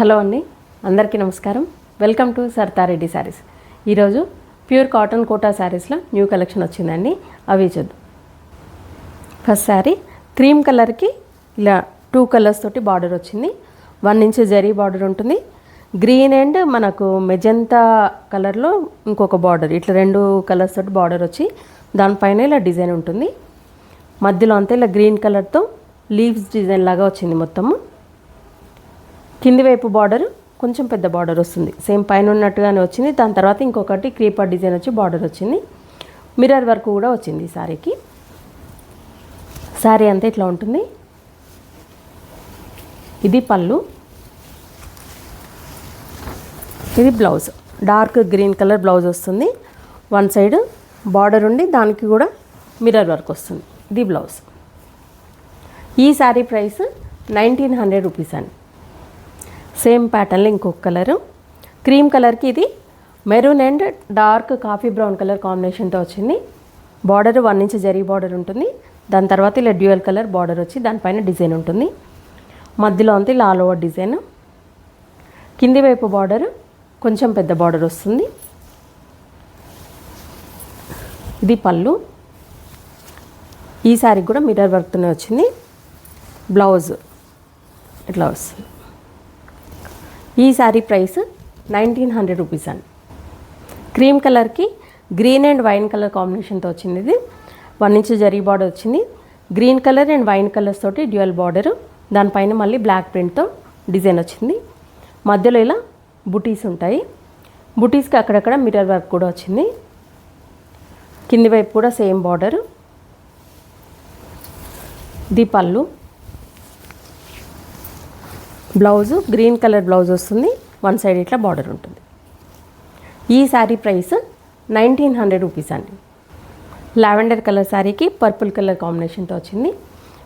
Hello అండి అందరికీ నమస్కారం. Welcome to Sarthareddy saris. ఈరోజు ప్యూర్ కాటన్ కోటా శారీస్లో న్యూ కలెక్షన్ వచ్చిందండి అవి చూద్దాం. ఫస్ట్ శారీ క్రీమ్ కలర్కి ఇలా టూ కలర్స్ తోటి బార్డర్ వచ్చింది. వన్ ఇంచ్ జరీ బార్డర్ ఉంటుంది. గ్రీన్ అండ్ మనకు మెజంతా కలర్లో ఇంకొక బార్డర్ ఇట్లా రెండు కలర్స్ తోటి బార్డర్ వచ్చి దానిపైన ఇలా డిజైన్ ఉంటుంది. మధ్యలో అంతా ఇలా గ్రీన్ కలర్తో లీవ్స్ డిజైన్ లాగా వచ్చింది మొత్తము. కింది వైపు బార్డర్ కొంచెం పెద్ద బార్డర్ వస్తుంది. సేమ్ పైన ఉన్నట్టుగానే వచ్చింది. దాని తర్వాత ఇంకొకటి క్రీపర్ డిజైన్ వచ్చి బార్డర్ వచ్చింది. మిర్రర్ వర్క్ కూడా వచ్చింది ఈ శారీకి శారీ అంతా ఇట్లా ఉంటుంది. ఇది పళ్ళు. ఇది blouse. Dark green colour blouse వస్తుంది. వన్ సైడ్ బార్డర్ ఉండి దానికి కూడా మిర్రర్ వర్క్ వస్తుంది. ఇది బ్లౌజ్. ఈ sari price nineteen hundred rupees అండి. సేమ్ ప్యాటర్న్లో ఇంకొక కలరు. క్రీమ్ కలర్కి ఇది maroon and dark coffee brown colour కాంబినేషన్తో వచ్చింది. Border one inch zari border ఉంటుంది. దాని తర్వాత ఇలా డ్యూయల్ కలర్ బార్డర్ వచ్చి దానిపైన డిజైన్ ఉంటుంది. మధ్యలో ఉంది లాల్ ఓవర్ డిజైన్. కింది వైపు బార్డర్ కొంచెం పెద్ద బార్డర్ వస్తుంది. ఇది పళ్ళు. ఈ శారీ కూడా మిర్రర్ వర్క్తోనే వచ్చింది. బ్లౌజ్. ఇట్లా వస్తుంది. ఈ sari price nineteen hundred rupees అండి. క్రీమ్ కలర్కి గ్రీన్ అండ్ వైన్ కలర్ కాంబినేషన్తో వచ్చింది ఇది వన్ ఇంచ్ జరీ బార్డర్ వచ్చింది. Green colour and wine colours తోటి డ్యూయల్ బార్డర్. దానిపైన మళ్ళీ బ్లాక్ ప్రింట్తో డిజైన్ వచ్చింది. మధ్యలో ఇలా బుటీస్ ఉంటాయి. బుటీస్కి అక్కడక్కడ మిర్రర్ వర్క్ కూడా వచ్చింది. కింది వైపు కూడా same border. The pallu. Blouse green colour blouse వస్తుంది. వన్ సైడ్ ఇట్లా బార్డర్ ఉంటుంది. ఈ sari price nineteen hundred rupees అండి. లావెండర్ కలర్ శారీకి పర్పుల్ కలర్ కాంబినేషన్తో వచ్చింది.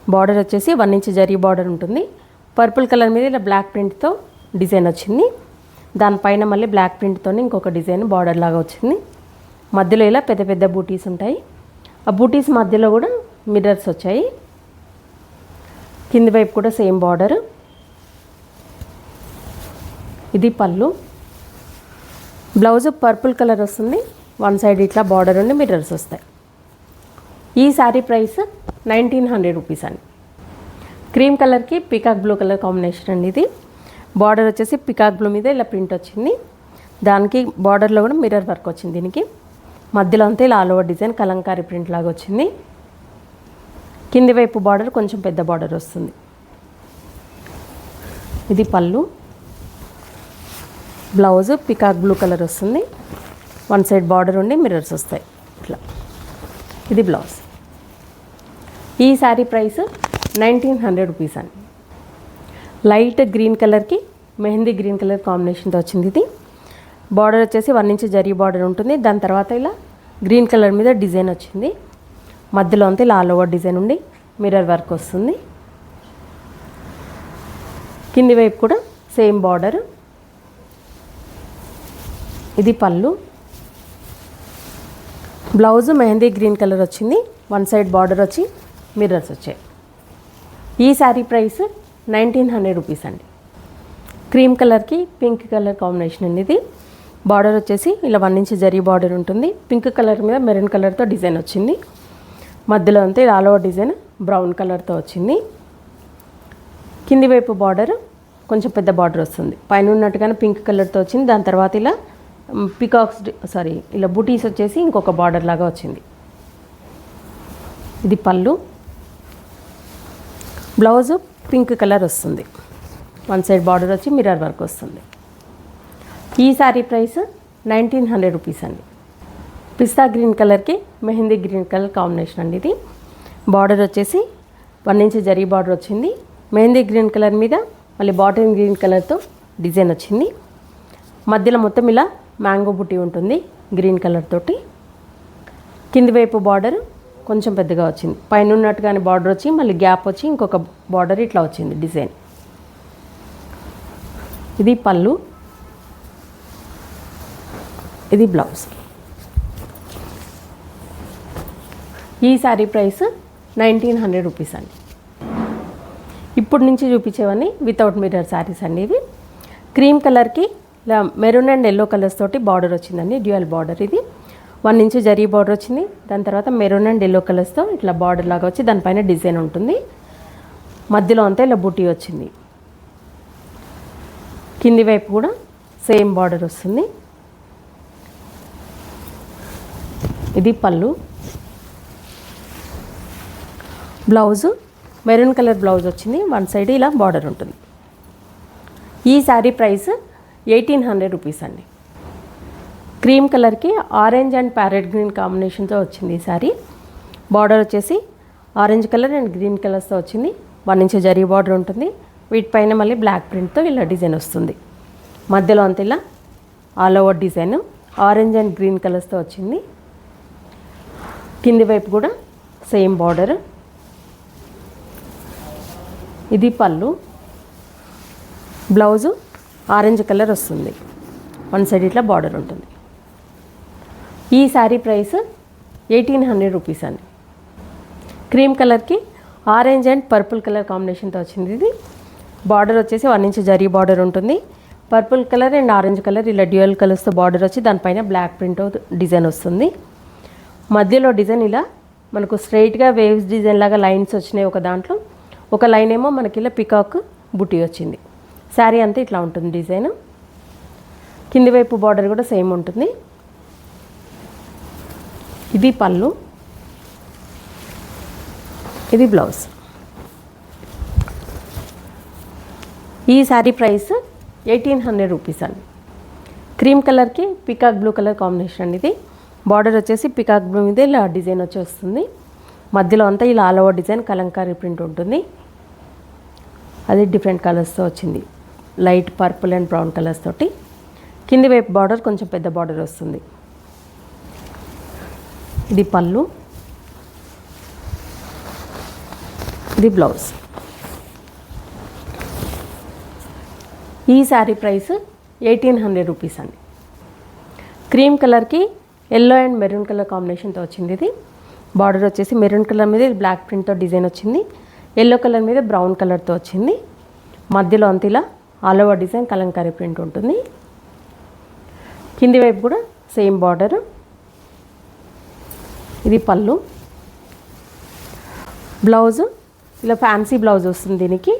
బార్డర్ వచ్చేసి వన్ ఇంచ్ జరీ బార్డర్ ఉంటుంది. పర్పుల్ కలర్ మీద ఇలా బ్లాక్ ప్రింట్తో డిజైన్ వచ్చింది. దానిపైన మళ్ళీ బ్లాక్ ప్రింట్తో ఇంకొక డిజైన్ బార్డర్ లాగా వచ్చింది. మధ్యలో ఇలా పెద్ద పెద్ద బూటీస్ ఉంటాయి. ఆ బూటీస్ మధ్యలో కూడా మిర్రర్స్ వచ్చాయి. కింది వైపు కూడా సేమ్ బార్డర్. ఇది పళ్ళు. బ్లౌజ్ పర్పుల్ కలర్ వస్తుంది. వన్ సైడ్ ఇట్లా బార్డర్ ఉండి మిర్రర్స్ వస్తాయి. ఈ sari price nineteen hundred rupees అండి. క్రీమ్ కలర్కి పికాక్ బ్లూ కలర్ కాంబినేషన్ అండి ఇది. బార్డర్ వచ్చేసి పికాక్ బ్లూ మీద ఇలా ప్రింట్ వచ్చింది. దానికి బార్డర్లో కూడా మిర్రర్ వర్క్ వచ్చింది దీనికి. మధ్యలో అంతా ఇలా all over design kalamkari print లాగా వచ్చింది. కింది వైపు బార్డర్ కొంచెం పెద్ద బార్డర్ వస్తుంది. ఇది pallu. Blouse peacock blue colour వస్తుంది. వన్ సైడ్ బార్డర్ ఉండి మిర్రర్స్ వస్తాయి. ఇట్లా. ఇది బ్లౌజ్. ఈ sari price nineteen hundred rupees అండి. లైట్ గ్రీన్ కలర్కి మెహందీ గ్రీన్ కలర్ కాంబినేషన్తో వచ్చింది ఇది. బార్డర్ వచ్చేసి వన్ ఇంచ్ జరీ బార్డర్ ఉంటుంది. దాని తర్వాత ఇలా గ్రీన్ కలర్ మీద డిజైన్ వచ్చింది. మధ్యలో అంతా ఇలా ఆల్ ఓవర్ డిజైన్ ఉండి మిర్రర్ వర్క్ వస్తుంది. కింది వైపు కూడా సేమ్ బార్డర్. ఇది pallu. Blouse mehndi green colour వచ్చింది. వన్ సైడ్ బార్డర్ వచ్చి మిర్రర్స్ వచ్చాయి. ఈ sari price nineteen hundred rupees అండి. క్రీమ్ కలర్కి పింక్ కలర్ కాంబినేషన్ అండి ఇది. బార్డర్ వచ్చేసి ఇలా వన్ ఇంచ్ జరీ బార్డర్ ఉంటుంది. పింక్ కలర్ మీద మెరూన్ కలర్తో డిజైన్ వచ్చింది. మధ్యలో అంతా ఇలా ఆల్ ఓవర్ డిజైన్ బ్రౌన్ కలర్తో వచ్చింది. కింది వైపు బార్డర్ కొంచెం పెద్ద బార్డర్ వస్తుంది. పైన ఉన్నట్టుగానే పింక్ కలర్తో వచ్చింది. దాని తర్వాత ఇలా పికాక్స్ సారీ ఇలా బుటీస్ వచ్చేసి ఇంకొక బార్డర్ లాగా వచ్చింది. ఇది పళ్ళు. బ్లౌజ్ పింక్ కలర్ వస్తుంది. వన్ సైడ్ బార్డర్ వచ్చి మిర్రర్ వర్క్ వస్తుంది. ఈ sari price nineteen hundred rupees అండి. పిస్తా గ్రీన్ కలర్కి మెహందీ గ్రీన్ కలర్ కాంబినేషన్ అండి ఇది. బార్డర్ వచ్చేసి వన్ ఇంచ్ జరీ బార్డర్ వచ్చింది. మెహందీ గ్రీన్ కలర్ మీద మళ్ళీ బాటమ్ గ్రీన్ కలర్తో డిజైన్ వచ్చింది. మధ్యలో మొత్తం ఇలా మ్యాంగో బుట్టి ఉంటుంది గ్రీన్ కలర్ తోటి. కింది వైపు బార్డర్ కొంచెం పెద్దగా వచ్చింది. పైన ఉన్నట్టుగానే బార్డర్ వచ్చి మళ్ళీ గ్యాప్ వచ్చి ఇంకొక బార్డర్ ఇట్లా వచ్చింది డిజైన్. ఇది పళ్ళు. ఇది బ్లౌజ్. ఈ sari price nineteen hundred rupees అండి. ఇప్పుడు నుంచి చూపించేవన్నీ వితౌట్ మిర్రర్ శారీస్ అండి ఇవి. క్రీమ్ కలర్కి ఇలా మెరూన్ అండ్ ఎల్లో కలర్స్ తోటి బార్డర్ వచ్చిందండి డ్యూయల్ బార్డర్ ఇది. వన్ ఇంచు జరీ బార్డర్ వచ్చింది దాని తర్వాత మెరూన్ అండ్ ఎల్లో కలర్స్తో ఇట్లా బార్డర్ లాగా వచ్చి దానిపైన డిజైన్ ఉంటుంది. మధ్యలో అంతా ఇలా బుటీ వచ్చింది. కింది వైపు కూడా సేమ్ బార్డర్ వస్తుంది. ఇది pallu. Blouse maroon colour blouse వచ్చింది వన్ సైడ్ ఇలా బార్డర్ ఉంటుంది. ఈ sari price eighteen hundred rupees అండి. క్రీమ్ కలర్కి ఆరెంజ్ అండ్ ప్యారెట్ గ్రీన్ కాంబినేషన్తో వచ్చింది ఈ బార్డర్ వచ్చేసి ఆరెంజ్ కలర్ అండ్ గ్రీన్ కలర్స్తో వచ్చింది. వన్ ఇంచ్ జరీ బార్డర్ ఉంటుంది. వీటిపైన మళ్ళీ బ్లాక్ ప్రింట్తో ఇలా డిజైన్ వస్తుంది. మధ్యలో అంత ఇలా all over design orange and green కలర్స్తో వచ్చింది. కింది వైపు కూడా సేమ్ బార్డర్. ఇది పళ్ళు. బ్లౌజు ఆరెంజ్ కలర్ వస్తుంది. వన్ సైడ్ ఇట్లా బార్డర్ ఉంటుంది. ఈ sari price eighteen hundred rupees అండి. క్రీమ్ కలర్కి ఆరెంజ్ అండ్ పర్పుల్ కలర్ కాంబినేషన్తో వచ్చింది ఇది. బార్డర్ వచ్చేసి వన్ ఇంచ్ జరీ బార్డర్ ఉంటుంది. Purple colour and orange colour ఇలా డ్యూయల్ కలర్స్తో బార్డర్ వచ్చి దానిపైన బ్లాక్ ప్రింట్ డిజైన్ వస్తుంది. మధ్యలో డిజైన్ ఇలా మనకు స్ట్రైట్గా వేవ్స్ డిజైన్ లాగా లైన్స్ వచ్చినాయి ఒక దాంట్లో. ఒక లైన్ ఏమో మనకి ఇలా పికాక్ బుట్టి వచ్చింది. శారీ అంతా ఇట్లా ఉంటుంది డిజైన్. కింది వైపు బార్డర్ కూడా సేమ్ ఉంటుంది. ఇది పళ్ళు. ఇది బ్లౌజ్. ఈ sari price eighteen hundred rupees అండి. క్రీమ్ కలర్కి పికాక్ బ్లూ కలర్ కాంబినేషన్ అండి ఇది. బార్డర్ వచ్చేసి పికాక్ బ్లూ మీద ఇలా డిజైన్ వచ్చి వస్తుంది. మధ్యలో అంతా ఇలా all over design kalamkari print ఉంటుంది. అది డిఫరెంట్ కలర్స్తో వచ్చింది. Light purple and brown colours తోటి. కింది వైపు బార్డర్ కొంచెం పెద్ద బార్డర్ వస్తుంది. ఇది పళ్ళు. ఇది బ్లౌజ్. ఈ sari price eighteen hundred rupees అండి. క్రీమ్ కలర్కి ఎల్లో అండ్ మెరూన్ కలర్ కాంబినేషన్తో వచ్చింది ఇది. బార్డర్ వచ్చేసి మెరూన్ కలర్ మీద ఇది బ్లాక్ ప్రింట్తో డిజైన్ వచ్చింది. ఎల్లో కలర్ మీద బ్రౌన్ కలర్తో వచ్చింది. మధ్యలో అంత ఇలా all over design kalamkari print ఉంటుంది. కింది వైపు కూడా సేమ్ బార్డర్. ఇది పళ్ళు. బ్లౌజ్ ఇలా ఫ్యాన్సీ బ్లౌజ్ వస్తుంది దీనికి.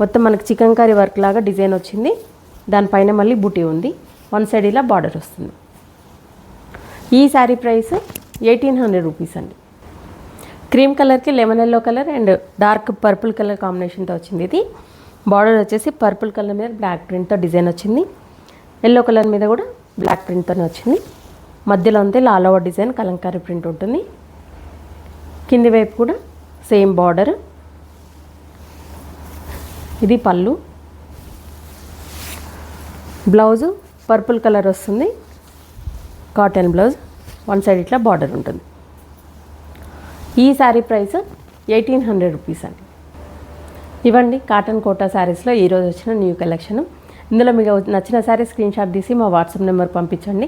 మొత్తం మనకి చికెన్ కర్రీ వర్క్ లాగా డిజైన్ వచ్చింది. దానిపైన మళ్ళీ బుటీ ఉంది. వన్ సైడ్ ఇలా బార్డర్ వస్తుంది. ఈ sari price eighteen hundred rupees అండి. క్రీమ్ కలర్కి lemon yellow colour and dark purple colour కాంబినేషన్తో వచ్చింది ఇది. బార్డర్ వచ్చేసి పర్పుల్ కలర్ మీద బ్లాక్ ప్రింట్తో డిజైన్ వచ్చింది. ఎల్లో కలర్ మీద కూడా బ్లాక్ ప్రింట్తోనే వచ్చింది. మధ్యలో అంతే all over design kalamkari print ఉంటుంది. కింది వైపు కూడా సేమ్ బార్డర్ ఇది పళ్ళు. బ్లౌజు పర్పుల్ కలర్ వస్తుంది. కాటన్ బ్లౌజ్ వన్ సైడ్ ఇట్లా బార్డర్ ఉంటుంది. ఈ sari price eighteen hundred rupees అండి. ఇవ్వండి. కాటన్ కోటా శారీస్లో ఈరోజు వచ్చిన న్యూ కలెక్షన్ ఇందులో మీకు నచ్చిన శారీ స్క్రీన్ షాట్ తీసి మా వాట్సాప్ నెంబర్ పంపించండి.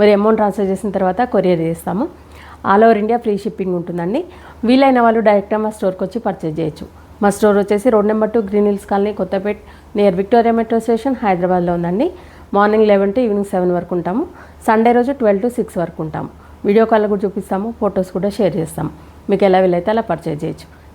మరి అమౌంట్ ట్రాన్స్ఫర్ చేసిన తర్వాత కొరియర్ చేస్తాము. All over India free shipping ఉంటుందండి. వీలైన వాళ్ళు డైరెక్ట్గా మా స్టోర్కి వచ్చి పర్చేజ్ చేయొచ్చు. మా స్టోర్ వచ్చేసి road number two green hills colony Kothapet near Victoria metro station హైదరాబాద్లో ఉందండి. Morning eleven to evening seven వరకు ఉంటాము. సండే రోజు ట్వెల్వ్ టు సిక్స్ వరకు ఉంటాము. వీడియో కాల్ కూడా చూపిస్తాము ఫొటోస్ కూడా షేర్ చేస్తాము. మీకు ఎలా వీలైతే అలా పర్చేజ్ చేయొచ్చు.